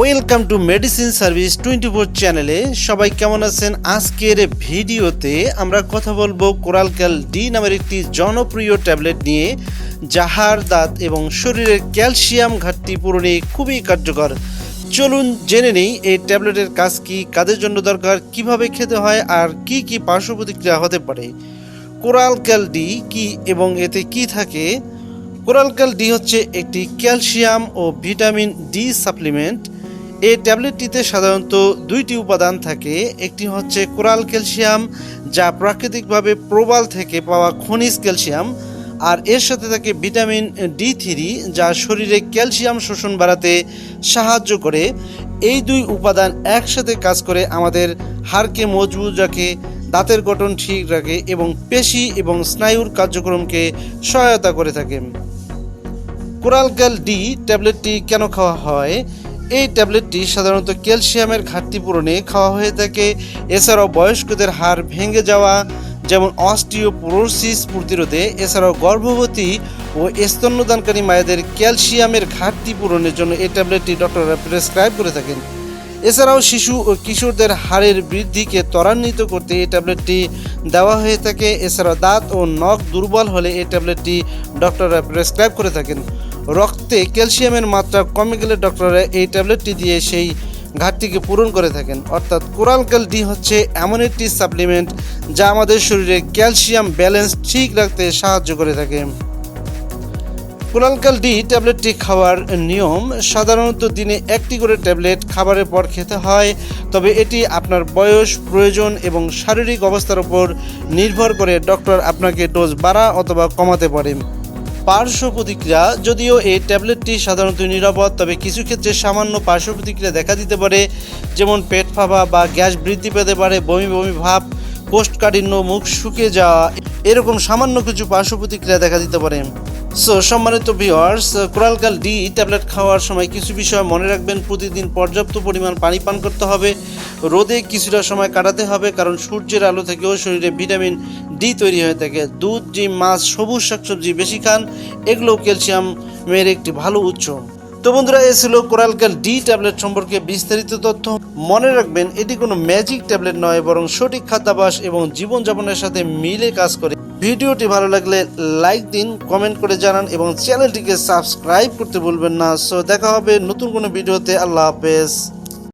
Welcome to medicine service twenty four চ্যানেলে সবাই কেমন আছেন? আজকের ভিডিওতে আমরা কথা বলব কোরালক্যাল ডি নামের একটি জনপ্রিয় ট্যাবলেট নিয়ে। যাহার দাঁত এবং শরীরের ক্যালসিয়াম ঘাটতি পূরণে খুবই কার্যকর। চলুন জেনে নেই, এই ট্যাবলেটের কাজ কি, কাদের জন্য দরকার, কীভাবে খেতে হয়, আর কি কি পার্শ্ব প্রতিক্রিয়া হতে পারে। কোরাল ক্যাল ডি কি এবং এতে কি থাকে? কোরাল ক্যাল ডি হচ্ছে একটি ক্যালসিয়াম ও ভিটামিন ডি সাপ্লিমেন্ট। এই ট্যাবলেটটিতে সাধারণত দুইটি উপাদান থাকে। একটি হচ্ছে কোরাল ক্যালসিয়াম, যা প্রাকৃতিকভাবে প্রবাল থেকে পাওয়া খনিজ ক্যালসিয়াম, আর এর সাথে থাকে ভিটামিন ডি থ্রি, যা শরীরে ক্যালসিয়াম শোষণ বাড়াতে সাহায্য করে। এই দুই উপাদান একসাথে কাজ করে আমাদের হাড়কে মজবুত রাখে, দাঁতের গঠন ঠিক রাখে এবং পেশি এবং স্নায়ুর কার্যক্রমকে সহায়তা করে থাকে। কোরালক্যাল ডি, ট্যাবলেটটি কেন খাওয়া হয়? এই ট্যাবলেটটি সাধারণত ক্যালসিয়ামের ঘাটতি পূরণে খাওয়া হয়ে থাকে। এছাড়াও বয়স্কদের হাড় ভেঙে যাওয়া, যেমন অস্টিওপোরোসিস প্রতিরোধে, এছাড়াও গর্ভবতী ও স্তন্যদানকারী মায়েদের ক্যালসিয়ামের ঘাটতি পূরণের জন্য এই ট্যাবলেটটি ডক্টররা প্রেসক্রাইব করে থাকেন। এছাড়াও শিশু ও কিশোরদের হাড়ের বৃদ্ধিকে ত্বরান্বিত করতে এই ট্যাবলেটটি দেওয়া হয়ে থাকে। এছাড়াও দাঁত ও নখ দুর্বল হলে এই ট্যাবলেটটি ডক্টররা প্রেসক্রাইব করে থাকেন। রক্তে ক্যালসিয়ামের মাত্রা কমে গেলে ডক্টররা এই ট্যাবলেটটি দিয়ে সেই ঘাটতিকে পূরণ করে থাকেন। অর্থাৎ কোরালক্যাল ডি হচ্ছে এমন একটি সাপ্লিমেন্ট যা আমাদের শরীরে ক্যালসিয়াম ব্যালেন্স ঠিক রাখতে সাহায্য করে থাকে। কোরালক্যাল ডি ট্যাবলেটটি খাওয়ার নিয়ম, সাধারণত দিনে একটি করে ট্যাবলেট খাবারের পর খেতে হয়, তবে এটি আপনার বয়স, প্রয়োজন এবং শারীরিক অবস্থার উপর নির্ভর করে ডক্টর আপনাকে ডোজ বাড়া অথবা কমাতে পারে পার্শ্ব প্রতিক্রিয়া, যদিও এই ট্যাবলেটটি সাধারণত নিরাপদ, তবে কিছু ক্ষেত্রে সামান্য পার্শ্ব প্রতিক্রিয়া দেখা দিতে পারে, যেমন পেট ফাঁপা বা গ্যাস বৃদ্ধি পেতে পারে, বমি বমি ভাব, কোষ্ঠকাঠিন্য, মুখ শুকিয়ে যাওয়া, এরকম সামান্য কিছু পার্শ্ব প্রতিক্রিয়া দেখা দিতে পারে। সো সম্মানিত ভিওয়ার্স কোরালকাল ডি ট্যাবলেট খাওয়ার সময় কিছু বিষয় মনে রাখবেন। প্রতিদিন পর্যাপ্ত পরিমাণ পানি পান করতে হবে। রোদে কিছুটা সময় কাটাতে হবে, কারণ সূর্যের আলো থেকেও শরীরে ভিটামিন ডি তৈরি হয়ে থাকে। দুধ, ডিম, মাছ, সবুজ শাকসবজি বেশি খান এগুলো ক্যালসিয়ামের একটি ভালো উৎস। তো বন্ধুরা, এ ছিল কোরালকাল ডি ট্যাবলেট সম্পর্কে বিস্তারিত তথ্য। মনে রাখবেন, এটি কোনো ম্যাজিক ট্যাবলেট নয়, বরং সঠিক খাদ্যাভ্যাস এবং জীবনযাপনের সাথে মিলে কাজ করে। ভিডিওটি ভালো লাগলে লাইক দিন, কমেন্ট করে জানান এবং চ্যানেলটিকে সাবস্ক্রাইব করতে ভুলবেন না। সো দেখা হবে নতুন কোনো ভিডিওতে। আল্লাহ হাফেজ।